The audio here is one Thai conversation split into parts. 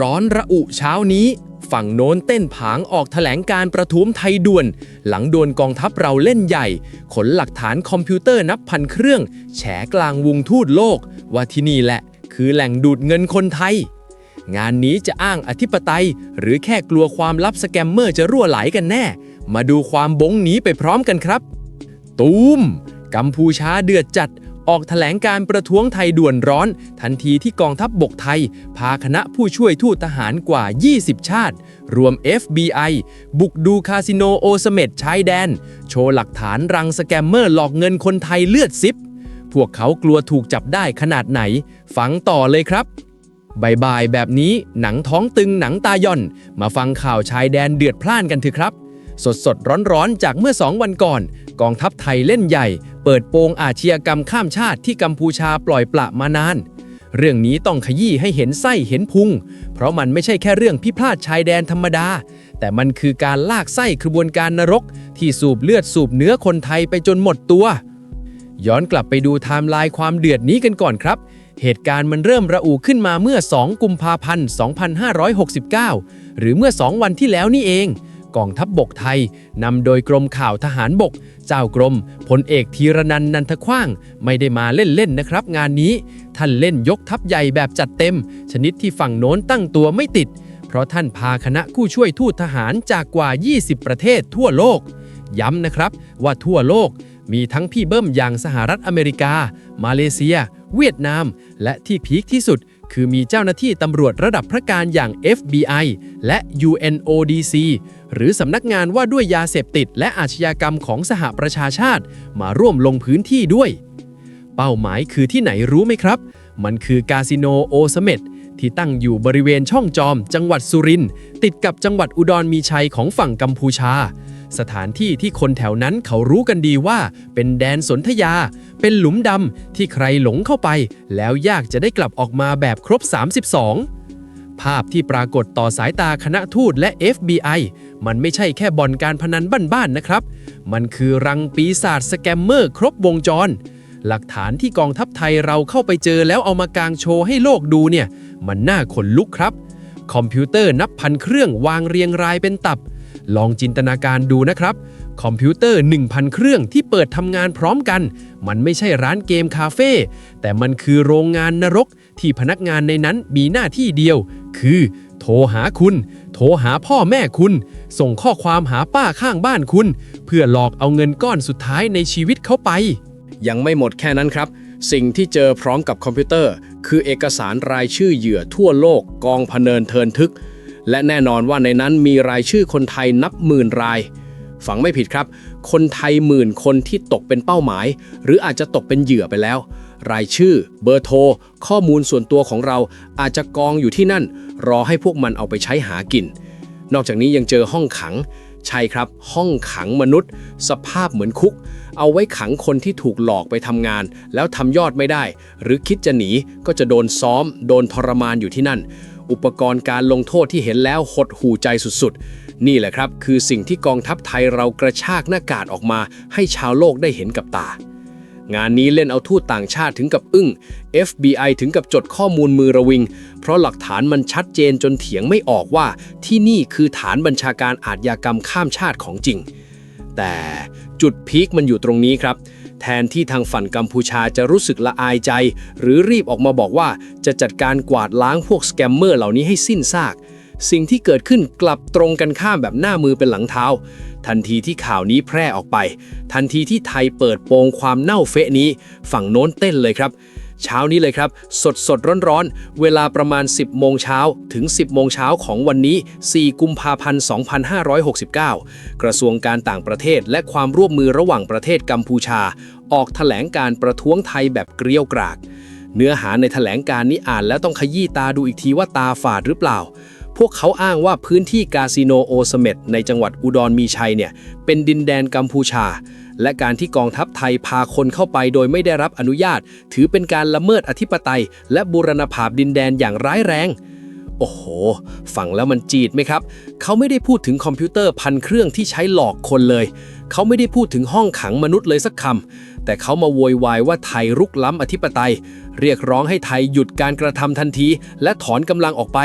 ร้อนระอุเช้านี้ ฝั่งโน้นเต้นผางออกแถลงการประท้วงไทยด่วน หลังโดนกองทัพเราเล่นใหญ่ ขนหลักฐานคอมพิวเตอร์นับพันเครื่อง แฉกลางวงทูตโลก ว่าที่นี่แหละ คือแหล่งดูดเงินคนไทย งานนี้จะอ้างอธิปไตย หรือแค่กลัวความลับสแกมเมอร์จะรั่วไหลกันแน่ มาดูความบงหนีไปพร้อมกันครับ ตูมกัมพูชาเดือดจัด ออกแถลงการประท้วงไทยด่วนร้อน ทันทีที่กองทัพบบกไทย พาคณะผู้ช่วยทูตทหารกว่า 20 ชาติ รวม FBI บุกดูคาสิโนโอสเมดชายแดน โชว์หลักฐานรังสแกมเมอร์หลอกเงินคนไทยเลือดซิบ พวกเขากลัวถูกจับได้ขนาดไหน ฟังต่อเลยครับบายบายแบบนี้หนังท้องตึงหนังตาย่อน มาฟังข่าวชายแดนเดือดพล่านกันเถอะครับ สดสดร้อนร้อนๆ จากเมื่อสองวันก่อน กองทัพไทยเล่นใหญ่ เปิดโปงอาชญากรรมข้ามชาติที่กัมพูชาปล่อยปละมานาน เรื่องนี้ต้องขยี้ให้เห็นไส้เห็นพุง เพราะมันไม่ใช่แค่เรื่องพิพาทชายแดนธรรมดา แต่มันคือการลากไส้ขบวนการนรก ที่สูบเลือดสูบเนื้อคนไทยไปจนหมดตัว ย้อนกลับไปดูไทม์ไลน์ความเดือดนี้กันก่อนครับเหตุการณ์มันเริ่มระอุขึ้นมาเมื่อ 2 กุมภาพันธ์ 2569 หรือเมื่อ 2 วันที่แล้วนี่เอง กองทัพบบกไทยนำโดยกรมข่าวทหารบก เจ้ากรมพลเอกธีรนันนันทขว้าง ไม่ได้มาเล่นๆนะครับ งานนี้ ท่านเล่นยกทัพใหญ่แบบจัดเต็ม ชนิดที่ฝั่งโน้นตั้งตัวไม่ติด เพราะท่านพาคณะผู้ช่วยทูตทหารจากกว่า 20 ประเทศทั่วโลก ย้ำนะครับว่าทั่วโลกมีทั้งพี่เบิ้มอย่างสหรัฐอเมริกา มาเลเซีย เวียดนาม และที่พีคที่สุด คือมีเจ้าหน้าที่ตำรวจระดับพระการอย่าง FBI และ UNODC หรือสำนักงานว่าด้วยยาเสพติดและอาชญากรรมของสหประชาชาติ มาร่วมลงพื้นที่ด้วย เป้าหมายคือที่ไหนรู้ไหมครับ มันคือกาสิโนโอสเม็ดที่ตั้งอยู่บริเวณช่องจอม จังหวัดสุรินทร์ติดกับจังหวัดอุดรมีชัยของฝั่งกัมพูชา สถานที่ที่คนแถวนั้นเขารู้กันดีว่า เป็นแดนสนธยา เป็นหลุมดำที่ใครหลงเข้าไป แล้วยากจะได้กลับออกมาแบบครบ 32 ภาพที่ปรากฏต่อสายตาคณะทูตและ FBI มันไม่ใช่แค่บ่อนการพนันบ้านๆนะครับ มันคือรังปีศาจสแกมเมอร์ครบวงจร หลักฐานที่กองทัพไทยเราเข้าไปเจอแล้วเอามากางโชว์ให้โลกดูเนี่ย มันน่าขนลุกครับคอมพิวเตอร์นับพันเครื่องวางเรียงรายเป็นตับ ลองจินตนาการดูนะครับ คอมพิวเตอร์ 1,000 เครื่องที่เปิดทำงานพร้อมกัน มันไม่ใช่ร้านเกมคาเฟ่แต่มันคือโรงงานนรกที่พนักงานในนั้นมีหน้าที่เดียว คือ โทรหาคุณ โทรหาพ่อแม่คุณ ส่งข้อความหาป้าข้างบ้านคุณ เพื่อหลอกเอาเงินก้อนสุดท้ายในชีวิตเขาไป ยังไม่หมดแค่นั้นครับ สิ่งที่เจอพร้อมกับคอมพิวเตอร์ คือเอกสารรายชื่อเหยื่อทั่วโลกกองพเนินเทินทึก และแน่นอนว่าในนั้นมีรายชื่อคนไทยนับหมื่นราย ฝังไม่ผิดครับ คนไทยหมื่นคนที่ตกเป็นเป้าหมาย หรืออาจจะตกเป็นเหยื่อไปแล้ว รายชื่อ เบอร์โทร ข้อมูลส่วนตัวของเราอาจจะกองอยู่ที่นั่น รอให้พวกมันเอาไปใช้หากิน นอกจากนี้ยังเจอห้องขัง ใช่ครับ ห้องขังมนุษย์ สภาพเหมือนคุก เอาไว้ขังคนที่ถูกหลอกไปทำงาน แล้วทำยอดไม่ได้ หรือคิดจะหนีก็จะโดนซ้อม โดนทรมานอยู่ที่นั่น อุปกรณ์การลงโทษที่เห็นแล้วหดหูใจสุดๆ นี่แหละครับ คือสิ่งที่กองทัพไทยเรากระชากหน้ากากออกมาให้ชาวโลกได้เห็นกับตา งานนี้เล่นเอาทูตต่างชาติถึงกับอึ้ง FBI ถึงกับจดข้อมูลมือระวิง เพราะหลักฐานมันชัดเจนจนเถียงไม่ออกว่า ที่นี่คือฐานบัญชาการอาชญากรรมข้ามชาติของจริง แต่จุดพีคมันอยู่ตรงนี้ครับ แทนที่ทางฝั่งกัมพูชาจะรู้สึกละอายใจ หรือรีบออกมาบอกว่าจะจัดการกวาดล้างพวกสแกมเมอร์เหล่านี้ให้สิ้นซาก สิ่งที่เกิดขึ้นกลับตรงกันข้ามแบบหน้ามือเป็นหลังเท้า ทันทีที่ข่าวนี้แพร่ออกไป ทันทีที่ไทยเปิดโปงความเน่าเฟะนี้ ฝั่งโน้นเต้นเลยครับ เช้านี้เลยครับ สดสดร้อนร้อนๆเวลาประมาณ 10 โมงเช้าถึง 10 โมงเช้าของวันนี้ 4 กุมภาพันธ์ 2569 กระทรวงการต่างประเทศและความร่วมมือระหว่างประเทศกัมพูชา ออกแถลงการประท้วงไทยแบบเกรียวกราดเนื้อหาในแถลงการนี้อ่านแล้วต้องขยี้ตาดูอีกทีว่าตาฝาดหรือเปล่าพวกเขาอ้างว่าพื้นที่กาสิโนโอสเม็ดในจังหวัดอุดรมีชัยเนี่ย เป็นดินแดนกัมพูชา และการที่กองทัพไทยพาคนเข้าไปโดยไม่ได้รับอนุญาต ถือเป็นการละเมิดอธิปไตย และบูรณภาพดินแดนอย่างร้ายแรง โอ้โห ฟังแล้วมันจีดไหมครับ เขาไม่ได้พูดถึงคอมพิวเตอร์พันเครื่องที่ใช้หลอกคนเลย เขาไม่ได้พูดถึงห้องขังมนุษย์เลยสักคำ แต่เขามาโวยวายว่าไทยรุกล้ำอธิปไตย เรียกร้องให้ไทยหยุดการกระทำทันที และถอนกำลังออกไป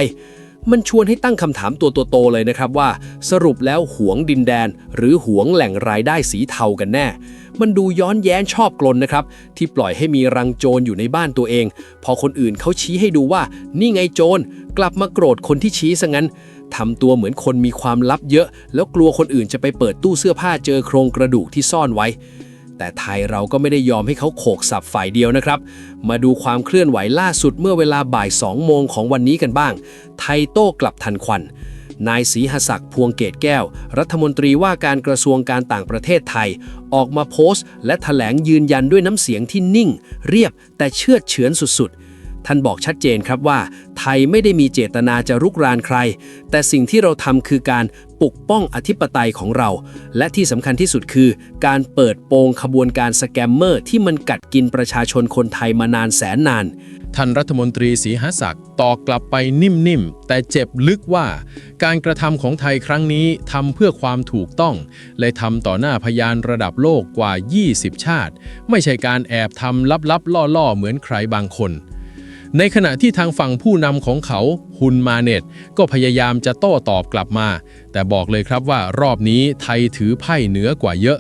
มันชวนให้ตั้งคำถามตัวโตๆเลยนะครับว่า สรุปแล้วหวงดินแดน หรือหวงแหล่งรายได้สีเทากันแน่ มันดูย้อนแย้งชอบกลนนะครับ ที่ปล่อยให้มีรังโจรอยู่ในบ้านตัวเอง พอคนอื่นเขาชี้ให้ดูว่า นี่ไงโจรกลับมาโกรธคนที่ชี้ซะงั้นทำตัวเหมือนคนมีความลับเยอะ แล้วกลัวคนอื่นจะไปเปิดตู้เสื้อผ้าเจอโครงกระดูกที่ซ่อนไว้ แต่ไทยเราก็ไม่ได้ยอมให้เขาโขกสับฝ่ายเดียวนะครับ มาดูความเคลื่อนไหวล่าสุดเมื่อเวลาบ่าย2โมงของวันนี้กันบ้าง ไทยโต้กลับทันควัน นายศรีหศักดิ์พวงเกตแก้ว รัฐมนตรีว่าการกระทรวงการต่างประเทศไทย ออกมาโพสต์ และแถลงยืนยันด้วยน้ำเสียงที่นิ่ง เรียบแต่เชื่อดเฉือนสุดๆท่านบอกชัดเจนครับว่า ไทยไม่ได้มีเจตนาจะรุกรานใคร แต่สิ่งที่เราทำคือการ ปกป้องอธิปไตยของเรา และที่สำคัญที่สุดคือ การเปิดโปงขบวนการสแกมเมอร์ ที่มันกัดกินประชาชนคนไทยมานานแสนนาน ท่านรัฐมนตรีศรีหศักดิ์ตอบกลับไปนิ่มๆ แต่เจ็บลึกว่า การกระทำของไทยครั้งนี้ทำเพื่อความถูกต้อง และทำต่อหน้าพยานระดับโลกกว่า 20 ชาติ ไม่ใช่การแอบทำลับๆล่อๆ เหมือนใครบางคน ในขณะที่ทางฝั่งผู้นำของเขาฮุนมาเน็ตก็พยายามจะโต้ตอบกลับมา แต่บอกเลยครับว่ารอบนี้ไทยถือไพ่เหนือกว่าเยอะ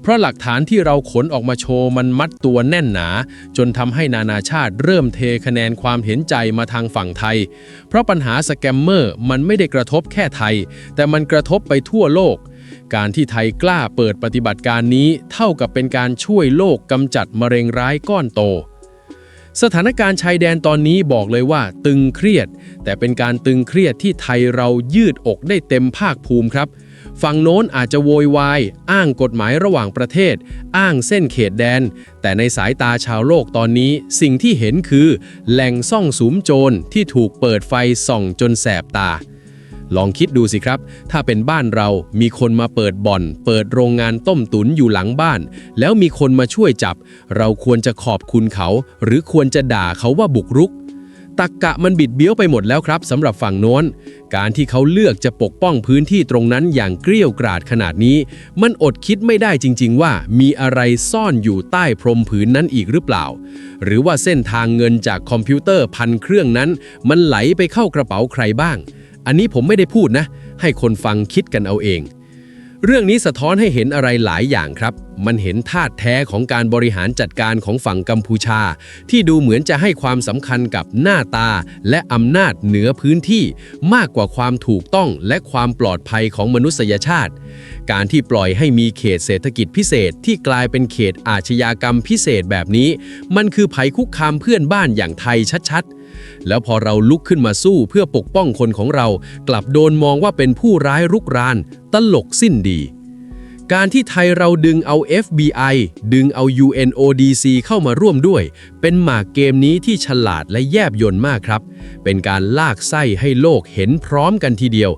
เพราะหลักฐานที่เราขนออกมาโชว์มันมัดตัวแน่นหนา จนทำให้นานาชาติเริ่มเทคะแนนความเห็นใจมาทางฝั่งไทย เพราะปัญหาสแกมเมอร์มันไม่ได้กระทบแค่ไทย แต่มันกระทบไปทั่วโลกการที่ไทยกล้าเปิดปฏิบัติการนี้เท่ากับเป็นการช่วยโลกกำจัดมะเร็งร้ายก้อนโต สถานการณ์ชายแดนตอนนี้บอกเลยว่าตึงเครียด แต่เป็นการตึงเครียดที่ไทยเรายืดอกได้เต็มภาคภูมิครับฝั่งโน้นอาจจะโวยวาย อ้างกฎหมายระหว่างประเทศ อ้างเส้นเขตแดน แต่ในสายตาชาวโลกตอนนี้ สิ่งที่เห็นคือ แหล่งซ่องสุมโจรที่ถูกเปิดไฟส่องจนแสบตา ลองคิดดูสิครับ ถ้าเป็นบ้านเรามีคนมาเปิดบ่อน เปิดโรงงานต้มตุ๋นอยู่หลังบ้าน แล้วมีคนมาช่วยจับ เราควรจะขอบคุณเขา หรือควรจะด่าเขาว่าบุกรุกตักกะมันบิดเบี้ยวไปหมดแล้วครับสำหรับฝั่งโน้น การที่เขาเลือกจะปกป้องพื้นที่ตรงนั้นอย่างเกลี้ยวกราดขนาดนี้ มันอดคิดไม่ได้จริง ๆ ว่ามีอะไรซ่อนอยู่ใต้พรมผืนนั้นอีกหรือเปล่า หรือว่าเส้นทางเงินจากคอมพิวเตอร์พันเครื่องนั้น มันไหลไปเข้ากระเป๋าใครบ้าง อันนี้ผมไม่ได้พูดนะ ให้คนฟังคิดกันเอาเอง เรื่องนี้สะท้อนให้เห็นอะไรหลายอย่างครับ มันเห็นธาตุแท้ของการบริหารจัดการของฝั่งกัมพูชา ที่ดูเหมือนจะให้ความสำคัญกับหน้าตา และอำนาจเหนือพื้นที่ มากกว่าความถูกต้องและความปลอดภัยของมนุษยชาติ การที่ปล่อยให้มีเขตเศรษฐกิจพิเศษที่กลายเป็นเขตอาชญากรรมพิเศษแบบนี้ มันคือภัยคุกคามเพื่อนบ้านอย่างไทยชัดๆ แล้วพอเราลุกขึ้นมาสู้เพื่อปกป้องคนของเรา กลับโดนมองว่าเป็นผู้ร้ายรุกราน ตลกสิ้นดีการที่ไทยเราดึงเอา FBI ดึงเอา UNODC เข้ามาร่วมด้วย เป็นหมากเกมนี้ที่ฉลาดและแยบยนต์มากครับ เป็นการลากไส้ให้โลกเห็นพร้อมกันทีเดียว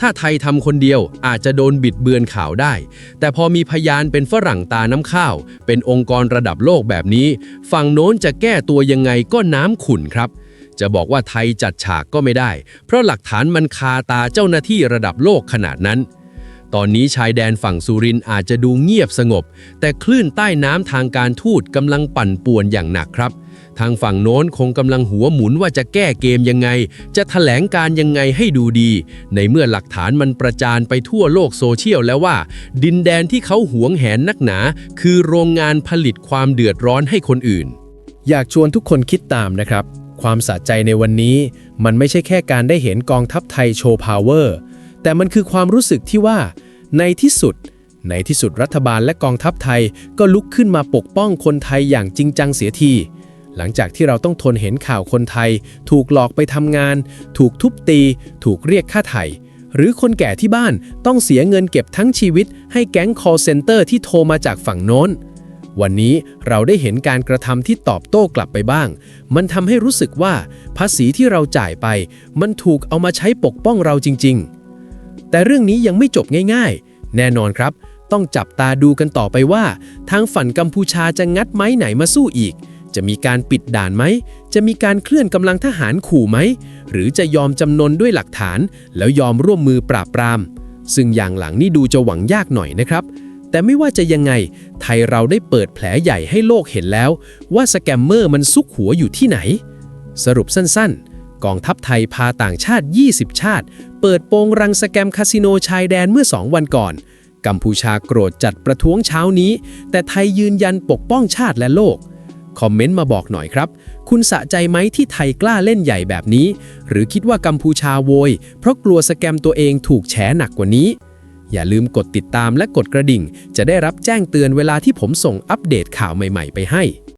ถ้าไทยทำคนเดียวอาจจะโดนบิดเบือนข่าวได้ แต่พอมีพยานเป็นฝรั่งตาน้ำข้าว เป็นองค์กรระดับโลกแบบนี้ ฝั่งโน้นจะแก้ตัวยังไงก็น้ำขุ่นครับ จะบอกว่าไทยจัดฉากก็ไม่ได้ เพราะหลักฐานมันคาตาเจ้าหน้าที่ระดับโลกขนาดนั้นตอนนี้ชายแดนฝั่งสุรินอาจจะดูเงียบสงบ แต่คลื่นใต้น้ำทางการทูตกำลังปั่นป่วนอย่างหนักครับ ทางฝั่งโน้นคงกำลังหัวหมุนว่าจะแก้เกมยังไง จะแถลงการยังไงให้ดูดี ในเมื่อหลักฐานมันประจานไปทั่วโลกโซเชียลแล้วว่า ดินแดนที่เขาหวงแหนนักหนา คือโรงงานผลิตความเดือดร้อนให้คนอื่น อยากชวนทุกคนคิดตามนะครับ ความสะใจในวันนี้ มันไม่ใช่แค่การได้เห็นกองทัพไทยโชว์พาวเวอร์แต่มันคือความรู้สึกที่ว่า ในที่สุดในที่สุดรัฐบาลและกองทัพไทยก็ลุกขึ้นมาปกป้องคนไทยอย่างจริงจังเสียที หลังจากที่เราต้องทนเห็นข่าวคนไทย ถูกหลอกไปทำงาน ถูกทุบตี ถูกเรียกค่าไถ่หรือคนแก่ที่บ้านต้องเสียเงินเก็บทั้งชีวิต ให้แก๊ง call center ที่โทรมาจากฝั่งโน้น วันนี้เราได้เห็นการกระทำที่ตอบโต้กลับไปบ้าง มันทำให้รู้สึกว่า ภาษีที่เราจ่ายไป มันถูกเอามาใช้ปกป้องเราจริง ๆ แต่เรื่องนี้ยังไม่จบง่ายๆ แน่นอนครับ ต้องจับตาดูกันต่อไปว่า ทางฝั่งกัมพูชาจะงัดไม้ไหนมาสู้อีก จะมีการปิดด่านไหม จะมีการเคลื่อนกำลังทหารขู่ไหม หรือจะยอมจำนนด้วยหลักฐาน แล้วยอมร่วมมือปราบปราม ซึ่งอย่างหลังนี่ดูจะหวังยากหน่อยนะครับ แต่ไม่ว่าจะยังไง ไทยเราได้เปิดแผลใหญ่ให้โลกเห็นแล้ว ว่าสแกมเมอร์มันซุกหัวอยู่ที่ไหน สรุปสั้นๆ กองทัพไทยพาต่างชาติ 20 ชาติ เปิดโปงรังสแกมคาสิโนชายแดนเมื่อ 2 วันก่อนกัมพูชาโกรธจัดประท้วงเช้านี้ แต่ไทยยืนยันปกป้องชาติและโลก คอมเมนต์มาบอกหน่อยครับ คุณสะใจไหมที่ไทยกล้าเล่นใหญ่แบบนี้ หรือคิดว่ากัมพูชาโวย เพราะกลัวสแกมตัวเองถูกแฉหนักกว่านี้ อย่าลืมกดติดตามและกดกระดิ่ง จะได้รับแจ้งเตือนเวลาที่ผมส่งอัปเดตข่าวใหม่ ๆ ไปให้